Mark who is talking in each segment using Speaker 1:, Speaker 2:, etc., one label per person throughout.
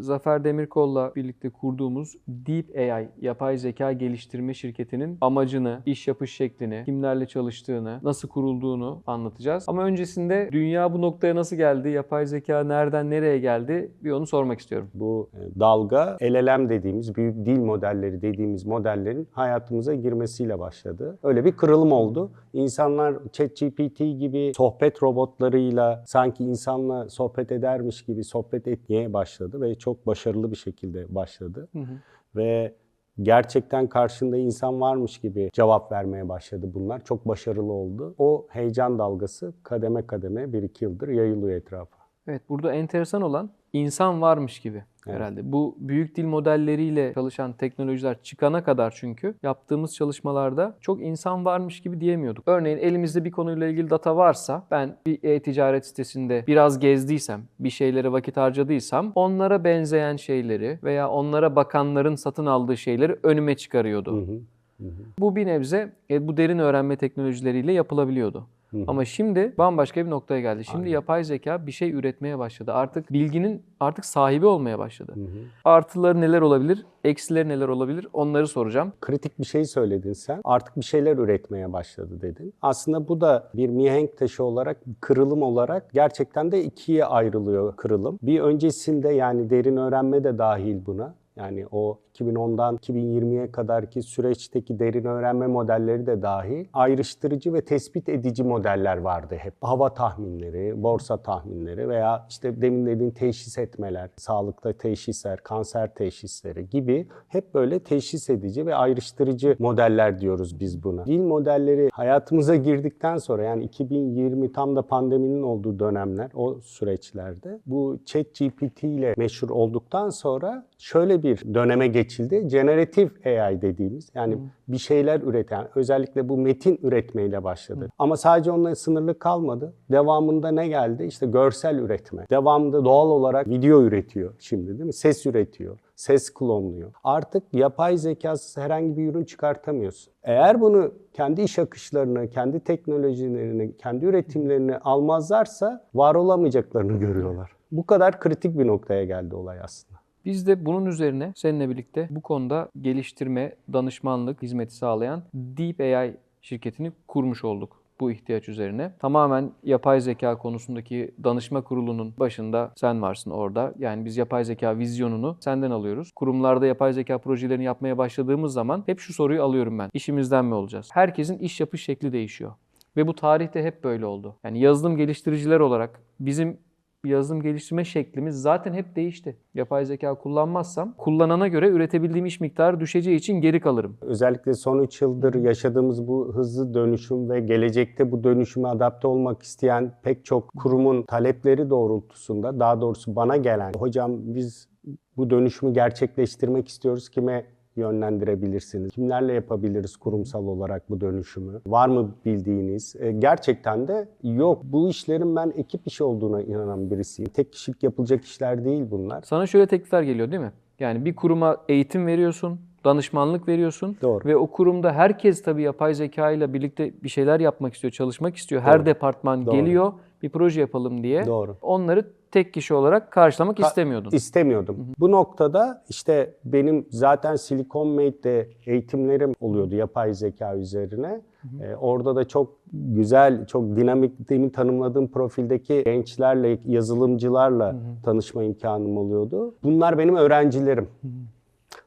Speaker 1: Zafer Demirkol'la birlikte kurduğumuz Deep AI, yapay zeka geliştirme şirketinin amacını, iş yapış şeklini, kimlerle çalıştığını, nasıl kurulduğunu anlatacağız. Ama öncesinde dünya bu noktaya nasıl geldi, yapay zeka nereden nereye geldi bir onu sormak istiyorum.
Speaker 2: Bu e, dalga LLM dediğimiz büyük dil modelleri dediğimiz modellerin hayatımıza girmesiyle başladı. Öyle bir kırılım oldu. İnsanlar ChatGPT gibi sohbet robotlarıyla sanki insanla sohbet edermiş gibi sohbet etmeye başladı ve çok başarılı bir şekilde başladı. Ve gerçekten karşında insan varmış gibi cevap vermeye başladı bunlar. Çok başarılı oldu. O heyecan dalgası kademe kademe 1-2 yıldır yayılıyor etrafa.
Speaker 1: Evet burada enteresan olan insan varmış gibi herhalde. Bu büyük dil modelleriyle çalışan teknolojiler çıkana kadar çünkü yaptığımız çalışmalarda çok insan varmış gibi diyemiyorduk. Örneğin elimizde bir konuyla ilgili data varsa ben bir e-ticaret sitesinde biraz gezdiysem, bir şeylere vakit harcadıysam onlara benzeyen şeyleri veya onlara bakanların satın aldığı şeyleri önüme çıkarıyordu.
Speaker 2: Hı hı.
Speaker 1: Bu bir nebze e, bu derin öğrenme teknolojileriyle yapılabiliyordu. Ama şimdi bambaşka bir noktaya geldi. Şimdi yapay zeka bir şey üretmeye başladı. Artık bilginin artık sahibi olmaya başladı. Artıları neler olabilir, eksileri neler olabilir onları soracağım.
Speaker 2: kritik bir şey söyledin sen. Artık bir şeyler üretmeye başladı dedin. Aslında bu da bir mihenk taşı olarak, kırılım olarak gerçekten de ikiye ayrılıyor kırılım. Bir öncesinde yani derin öğrenme de dahil buna. Yani o 2010'dan 2020'ye kadarki süreçteki derin öğrenme modelleri de dahil ayrıştırıcı ve tespit edici modeller vardı hep. Hava tahminleri, borsa tahminleri veya işte demin dediğin teşhis etmeler, sağlıkta teşhisler, kanser teşhisleri gibi hep böyle teşhis edici ve ayrıştırıcı modeller diyoruz biz buna. Dil modelleri hayatımıza girdikten sonra yani 2020 tam da pandeminin olduğu dönemler o süreçlerde bu ChatGPT ile meşhur olduktan sonra şöyle bir döneme geçildi. Generatif AI dediğimiz yani bir şeyler üreten özellikle bu metin üretmeyle başladı. Ama sadece onunla sınırlı kalmadı. Devamında ne geldi? İşte görsel üretme. Devamında doğal olarak video üretiyor şimdi değil mi? Ses üretiyor. Ses klonluyor. Artık yapay zekasız herhangi bir ürün çıkartamıyorsun. Eğer bunu kendi iş akışlarını, kendi teknolojilerini, kendi üretimlerini almazlarsa var olamayacaklarını görüyorlar. Bu kadar kritik bir noktaya geldi olay aslında.
Speaker 1: Biz de bunun üzerine seninle birlikte bu konuda geliştirme, danışmanlık hizmeti sağlayan Deep AI şirketini kurmuş olduk bu ihtiyaç üzerine. Tamamen yapay zeka konusundaki danışma kurulunun başında sen varsın orada. Yani biz yapay zeka vizyonunu senden alıyoruz. Kurumlarda yapay zeka projelerini yapmaya başladığımız zaman hep şu soruyu alıyorum ben. İşimizden mi olacağız? Herkesin iş yapış şekli değişiyor. Ve bu tarihte hep böyle oldu. Yani yazılım geliştiriciler olarak bizim yazılım geliştirme şeklimiz zaten hep değişti. Yapay zeka kullanmazsam kullanana göre üretebildiğim iş miktarı düşeceği için geri kalırım.
Speaker 2: Özellikle son 3 yıldır yaşadığımız bu hızlı dönüşüm ve gelecekte bu dönüşüme adapte olmak isteyen pek çok kurumun talepleri doğrultusunda daha doğrusu bana gelen hocam biz bu dönüşümü gerçekleştirmek istiyoruz kime yönlendirebilirsiniz? Kimlerle yapabiliriz kurumsal olarak bu dönüşümü? Var mı bildiğiniz? E, gerçekten de yok. Bu işlerin ben ekip işi olduğuna inanan birisiyim. Tek kişilik yapılacak işler değil bunlar.
Speaker 1: Sana şöyle teklifler geliyor değil mi? Yani bir kuruma eğitim veriyorsun, danışmanlık veriyorsun
Speaker 2: Doğru.
Speaker 1: ve o kurumda herkes tabii yapay zeka ile birlikte bir şeyler yapmak istiyor, çalışmak istiyor. Her
Speaker 2: Doğru.
Speaker 1: departman
Speaker 2: Doğru.
Speaker 1: geliyor bir proje yapalım diye.
Speaker 2: Doğru.
Speaker 1: Onları tek kişi olarak karşılamak istemiyordun.
Speaker 2: İstemiyordum. Bu noktada işte benim zaten Silicon Made'de eğitimlerim oluyordu yapay zeka üzerine. Ee, orada da çok güzel, çok dinamik, demin tanımladığım profildeki gençlerle, yazılımcılarla tanışma imkanım oluyordu. Bunlar benim öğrencilerim.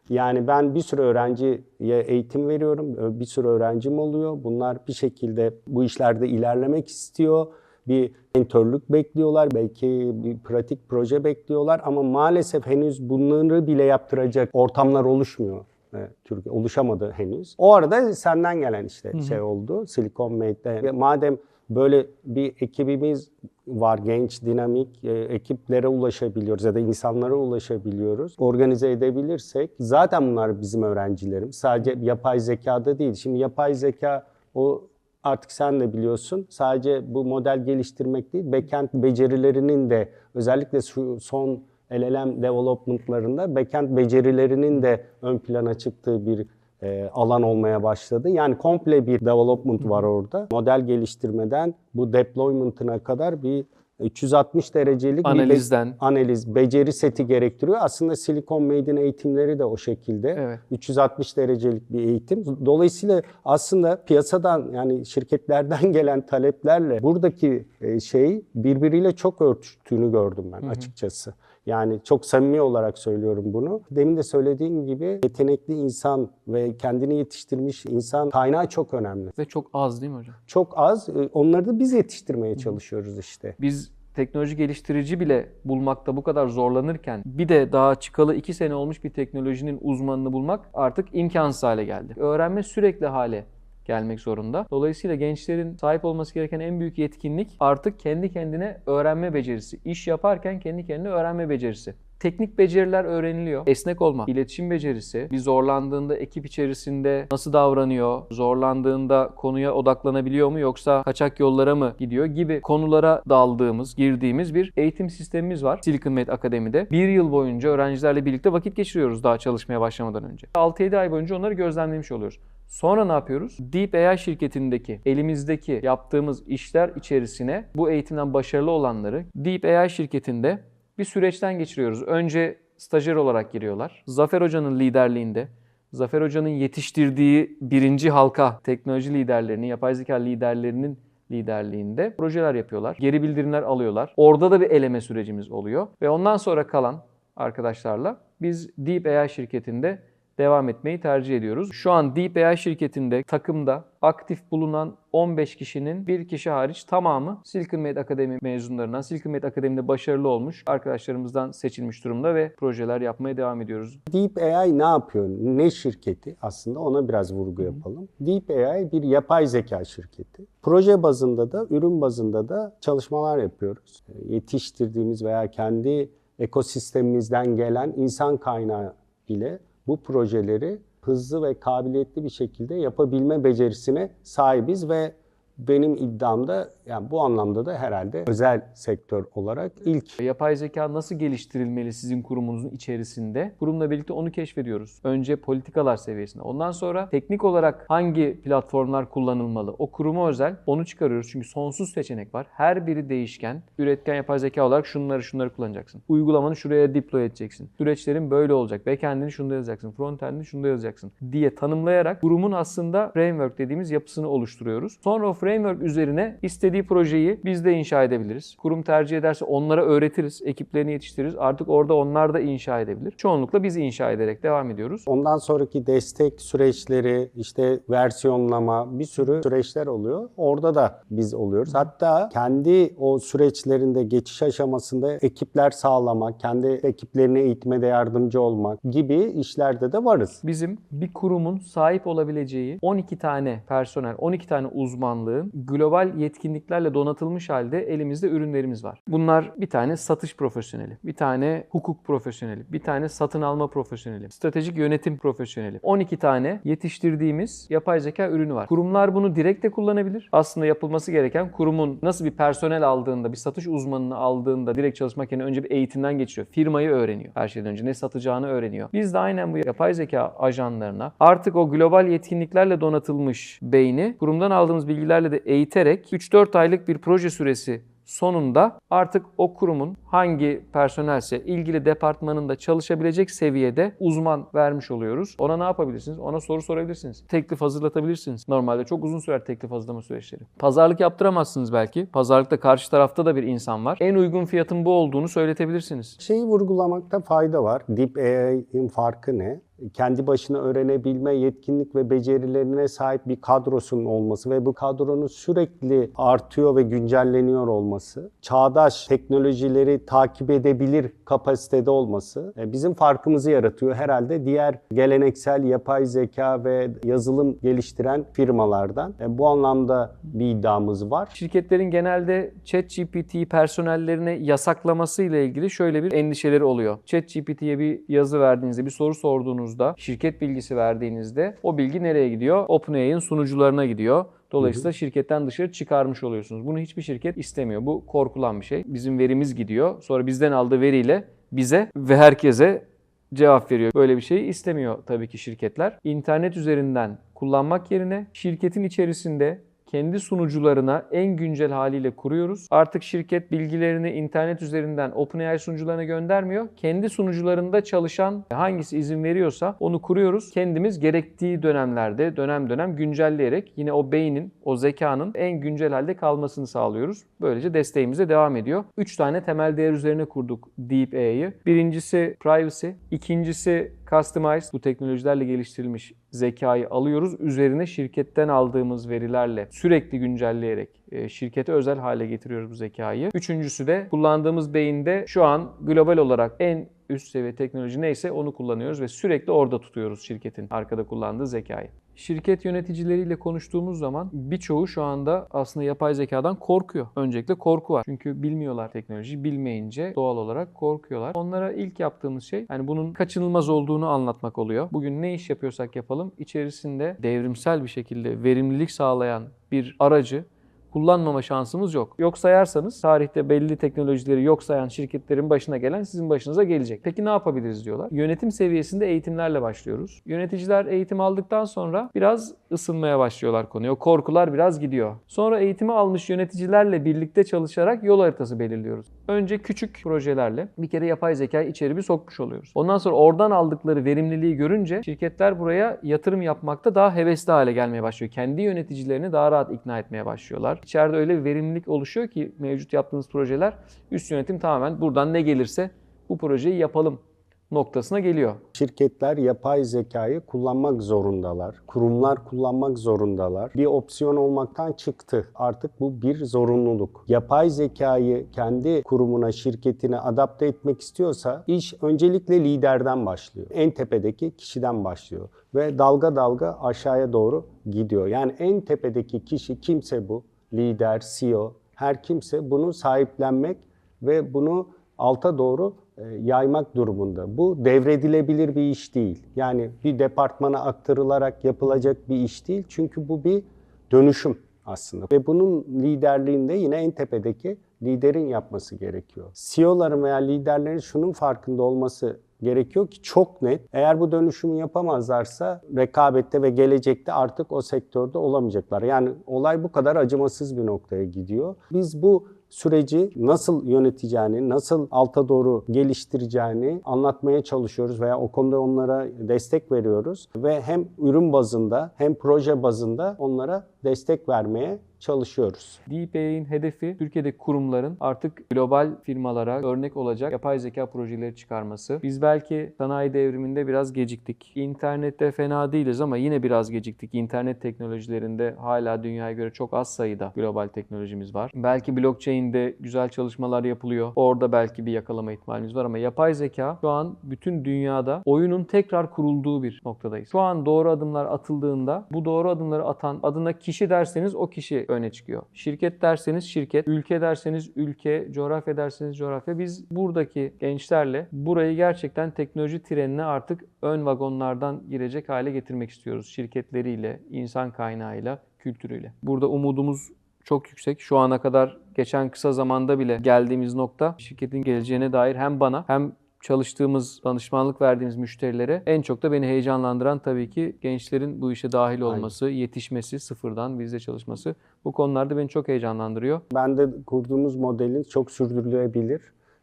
Speaker 2: Yani ben bir sürü öğrenciye eğitim veriyorum. Bir sürü öğrencim oluyor. Bunlar bir şekilde bu işlerde ilerlemek istiyor. Bir mentörlük bekliyorlar. Belki bir pratik proje bekliyorlar. Ama maalesef henüz bunları bile yaptıracak ortamlar oluşmuyor. Evet, Türkiye oluşamadı henüz. O arada senden gelen işte şey oldu. Silicon Made'de. Madem böyle bir ekibimiz var genç, dinamik e, ekiplere ulaşabiliyoruz ya da insanlara ulaşabiliyoruz. Organize edebilirsek zaten bunlar bizim öğrencilerimiz. Sadece yapay zekada değil. Şimdi yapay zeka o artık sen de biliyorsun sadece bu model geliştirmek değil, backend becerilerinin de özellikle şu son LLM development'larında backend becerilerinin de ön plana çıktığı bir e, alan olmaya başladı. Yani komple bir development var orada. Model geliştirmeden bu deployment'ına kadar bir 360 derecelik bir
Speaker 1: Analizden.
Speaker 2: analiz, beceri seti gerektiriyor. Aslında Silicon Made'in eğitimleri de o şekilde.
Speaker 1: Evet.
Speaker 2: 360 derecelik bir eğitim. Dolayısıyla aslında piyasadan yani şirketlerden gelen taleplerle buradaki e, şey birbiriyle çok örtüştüğünü gördüm ben açıkçası. Yani çok samimi olarak söylüyorum bunu. Demin de söylediğim gibi yetenekli insan ve kendini yetiştirmiş insan kaynağı çok önemli.
Speaker 1: Ve çok az değil mi hocam?
Speaker 2: Çok az. e, Onları da biz yetiştirmeye çalışıyoruz işte.
Speaker 1: Biz teknoloji geliştirici bile bulmakta bu kadar zorlanırken bir de daha çıkalı 2 sene olmuş bir teknolojinin uzmanını bulmak artık imkansız hale geldi. Öğrenme sürekli hale gelmek zorunda. Dolayısıyla gençlerin sahip olması gereken en büyük yetkinlik artık kendi kendine öğrenme becerisi. İş yaparken kendi kendine öğrenme becerisi. Teknik beceriler öğreniliyor. Esnek olma, iletişim becerisi, bir zorlandığında ekip içerisinde nasıl davranıyor, zorlandığında konuya odaklanabiliyor mu yoksa kaçak yollara mı gidiyor gibi konulara daldığımız, girdiğimiz bir eğitim sistemimiz var Silicon Made Akademi'de. Bir yıl boyunca öğrencilerle birlikte vakit geçiriyoruz daha çalışmaya başlamadan önce. 6-7 ay boyunca onları gözlemlemiş oluyoruz. Sonra ne yapıyoruz? Deep AI şirketindeki elimizdeki yaptığımız işler içerisine bu eğitimden başarılı olanları Deep AI şirketinde bir süreçten geçiriyoruz. Önce stajyer olarak giriyorlar. Zafer Hoca'nın liderliğinde, Zafer Hoca'nın yetiştirdiği birinci halka teknoloji liderlerinin, yapay zeka liderlerinin liderliğinde projeler yapıyorlar. Geri bildirimler alıyorlar. Orada da bir eleme sürecimiz oluyor. Ve ondan sonra kalan arkadaşlarla biz Deep AI şirketinde devam etmeyi tercih ediyoruz. Şu an Deep AI şirketinde takımda aktif bulunan 15 kişinin bir kişi hariç tamamı Silicon Made Akademi mezunlarından, Silicon Made Akademi'de başarılı olmuş arkadaşlarımızdan seçilmiş durumda ve projeler yapmaya devam ediyoruz.
Speaker 2: Deep AI ne yapıyor? Ne şirketi? Aslında ona biraz vurgu yapalım. Deep AI bir yapay zeka şirketi. Proje bazında da, ürün bazında da çalışmalar yapıyoruz. Yetiştirdiğimiz veya kendi ekosistemimizden gelen insan kaynağı ile bu projeleri hızlı ve kabiliyetli bir şekilde yapabilme becerisine sahibiz ve benim iddiam da yani bu anlamda da herhalde özel sektör olarak ilk
Speaker 1: Yapay zeka nasıl geliştirilmeli sizin kurumunuzun içerisinde? Kurumla birlikte onu keşfediyoruz. Önce politikalar seviyesinde. Ondan sonra teknik olarak hangi platformlar kullanılmalı? O kuruma özel onu çıkarıyoruz. Çünkü sonsuz seçenek var. Her biri değişken. Üretken yapay zeka olarak şunları şunları kullanacaksın. Uygulamanı şuraya deploy edeceksin. Süreçlerin böyle olacak. Backend'ini şunda yazacaksın. Frontend'ini şunda yazacaksın diye tanımlayarak kurumun aslında framework dediğimiz yapısını oluşturuyoruz. Sonra o framework üzerine istediği projeyi biz de inşa edebiliriz. Kurum tercih ederse onlara öğretiriz, ekiplerini yetiştiririz. Artık orada onlar da inşa edebilir. Çoğunlukla biz inşa ederek devam ediyoruz.
Speaker 2: Ondan sonraki destek süreçleri, işte versiyonlama bir sürü süreçler oluyor. Orada da biz oluyoruz. Hatta kendi o süreçlerinde geçiş aşamasında ekipler sağlamak, kendi ekiplerini eğitmede yardımcı olmak gibi işlerde de varız.
Speaker 1: Bizim bir kurumun sahip olabileceği 12 tane personel, 12 tane uzmanlığın global yetkinliklerle donatılmış halde elimizde ürünlerimiz var. Bunlar bir tane satış profesyoneli, bir tane hukuk profesyoneli, bir tane satın alma profesyoneli, stratejik yönetim profesyoneli. 12 tane yetiştirdiğimiz yapay zeka ürünü var. Kurumlar bunu direkt de kullanabilir. Aslında yapılması gereken kurumun nasıl bir personel aldığında, bir satış uzmanını aldığında direkt çalışmak yerine önce bir eğitimden geçiyor. Firmayı öğreniyor. Her şeyden önce ne satacağını öğreniyor. Biz de aynen bu yapay zeka ajanlarına artık o global yetkinliklerle donatılmış beyni kurumdan aldığımız bilgilerle de eğiterek 3-4 aylık bir proje süresi sonunda artık o kurumun hangi personelse ilgili departmanında çalışabilecek seviyede uzman vermiş oluyoruz. Ona ne yapabilirsiniz? Ona soru sorabilirsiniz. Teklif hazırlatabilirsiniz. Normalde çok uzun sürer teklif hazırlama süreçleri. Pazarlık yaptıramazsınız belki. Pazarlıkta karşı tarafta da bir insan var. En uygun fiyatın bu olduğunu söyletebilirsiniz.
Speaker 2: Şeyi vurgulamakta fayda var. Deep AI'nin farkı ne? Kendi başına öğrenebilme yetkinlik ve becerilerine sahip bir kadrosunun olması ve bu kadronun sürekli artıyor ve güncelleniyor olması, çağdaş teknolojileri takip edebilir kapasitede olması e, bizim farkımızı yaratıyor herhalde diğer geleneksel yapay zeka ve yazılım geliştiren firmalardan. E, Bu anlamda bir iddiamız var.
Speaker 1: Şirketlerin genelde ChatGPT personellerine yasaklaması ile ilgili şöyle bir endişeleri oluyor. ChatGPT'ye bir yazı verdiğinizde, bir soru sorduğunuzda, şirket bilgisi verdiğinizde o bilgi nereye gidiyor? OpenAI'nin sunucularına gidiyor. Dolayısıyla şirketten dışarı çıkarmış oluyorsunuz. Bunu hiçbir şirket istemiyor. Bu korkulan bir şey. Bizim verimiz gidiyor. Sonra bizden aldığı veriyle bize ve herkese cevap veriyor. Böyle bir şeyi istemiyor tabii ki şirketler. İnternet üzerinden kullanmak yerine şirketin içerisinde kendi sunucularına en güncel haliyle kuruyoruz. Artık şirket bilgilerini internet üzerinden OpenAI sunucularına göndermiyor. Kendi sunucularında çalışan hangisi izin veriyorsa onu kuruyoruz. Kendimiz gerektiği dönemlerde dönem dönem güncelleyerek yine o beynin, o zekanın en güncel halde kalmasını sağlıyoruz. Böylece desteğimize devam ediyor. 3 tane temel değer üzerine kurduk Deep. Birincisi privacy, ikincisi customize bu teknolojilerle geliştirilmiş zekayı alıyoruz. Üzerine şirketten aldığımız verilerle sürekli güncelleyerek e, şirkete özel hale getiriyoruz bu zekayı. Üçüncüsü de kullandığımız beyinde şu an global olarak en üst seviye teknoloji neyse onu kullanıyoruz ve sürekli orada tutuyoruz şirketin arkada kullandığı zekayı. Şirket yöneticileriyle konuştuğumuz zaman birçoğu şu anda aslında yapay zekadan korkuyor. Öncelikle korku var. Çünkü bilmiyorlar teknolojiyi. Bilmeyince doğal olarak korkuyorlar. Onlara ilk yaptığımız şey yani bunun kaçınılmaz olduğunu anlatmak oluyor. Bugün ne iş yapıyorsak yapalım içerisinde devrimsel bir şekilde verimlilik sağlayan bir aracı kullanmama şansımız yok. Yok sayarsanız tarihte belli teknolojileri yok sayan şirketlerin başına gelen sizin başınıza gelecek. Peki ne yapabiliriz diyorlar. Yönetim seviyesinde eğitimlerle başlıyoruz. Yöneticiler eğitim aldıktan sonra biraz ısınmaya başlıyorlar konuya. Korkular biraz gidiyor. Sonra eğitimi almış yöneticilerle birlikte çalışarak yol haritası belirliyoruz. Önce küçük projelerle bir kere yapay zekayı içeri bir sokmuş oluyoruz. Ondan sonra oradan aldıkları verimliliği görünce şirketler buraya yatırım yapmakta daha hevesli hale gelmeye başlıyor. Kendi yöneticilerini daha rahat ikna etmeye başlıyorlar. İçeride öyle bir verimlilik oluşuyor ki mevcut yaptığımız projeler üst yönetim tamamen buradan ne gelirse bu projeyi yapalım noktasına geliyor.
Speaker 2: Şirketler yapay zekayı kullanmak zorundalar. Kurumlar kullanmak zorundalar. Bir opsiyon olmaktan çıktı. Artık bu bir zorunluluk. Yapay zekayı kendi kurumuna, şirketine adapte etmek istiyorsa iş öncelikle liderden başlıyor. En tepedeki kişiden başlıyor ve dalga dalga aşağıya doğru gidiyor. Yani en tepedeki kişi kimse bu, lider, CEO, her kimse bunu sahiplenmek ve bunu alta doğru e, yaymak durumunda. Bu devredilebilir bir iş değil. Yani bir departmana aktarılarak yapılacak bir iş değil. Çünkü bu bir dönüşüm aslında. Ve bunun liderliğinde yine en tepedeki liderin yapması gerekiyor. CEO'ların veya liderlerin şunun farkında olması gerekiyor ki çok net. Eğer bu dönüşümü yapamazlarsa rekabette ve gelecekte artık o sektörde olamayacaklar. Yani olay bu kadar acımasız bir noktaya gidiyor. Biz bu süreci nasıl yöneteceğini, nasıl alta doğru geliştireceğini anlatmaya çalışıyoruz veya o konuda onlara destek veriyoruz ve hem ürün bazında hem proje bazında onlara destek vermeye çalışıyoruz.
Speaker 1: DeepAI'nin hedefi Türkiye'deki kurumların artık global firmalara örnek olacak yapay zeka projeleri çıkarması. Biz belki sanayi devriminde biraz geciktik. İnternette fena değiliz ama yine biraz geciktik. İnternet teknolojilerinde hala dünyaya göre çok az sayıda global teknolojimiz var. Belki blockchain'de güzel çalışmalar yapılıyor. Orada belki bir yakalama ihtimalimiz var ama yapay zeka şu an bütün dünyada oyunun tekrar kurulduğu bir noktadayız. Şu an doğru adımlar atıldığında bu doğru adımları atan adına kişi derseniz o kişi öne çıkıyor. Şirket derseniz şirket, ülke derseniz ülke, coğrafya derseniz coğrafya. Biz buradaki gençlerle burayı gerçekten teknoloji trenine artık ön vagonlardan girecek hale getirmek istiyoruz. Şirketleriyle, insan kaynağıyla, kültürüyle. Burada umudumuz çok yüksek. Şu ana kadar geçen kısa zamanda bile geldiğimiz nokta şirketin geleceğine dair hem bana hem çalıştığımız, danışmanlık verdiğimiz müşterilere en çok da beni heyecanlandıran tabii ki gençlerin bu işe dahil olması, yetişmesi, sıfırdan bizde çalışması. Bu konularda beni çok heyecanlandırıyor.
Speaker 2: Ben de kurduğumuz modelin çok sürdürülebilir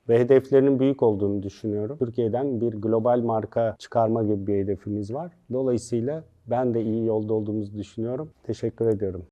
Speaker 2: ve hedeflerinin büyük olduğunu düşünüyorum. Türkiye'den bir global marka çıkarma gibi bir hedefimiz var. Dolayısıyla ben de iyi yolda olduğumuzu düşünüyorum. Teşekkür ediyorum.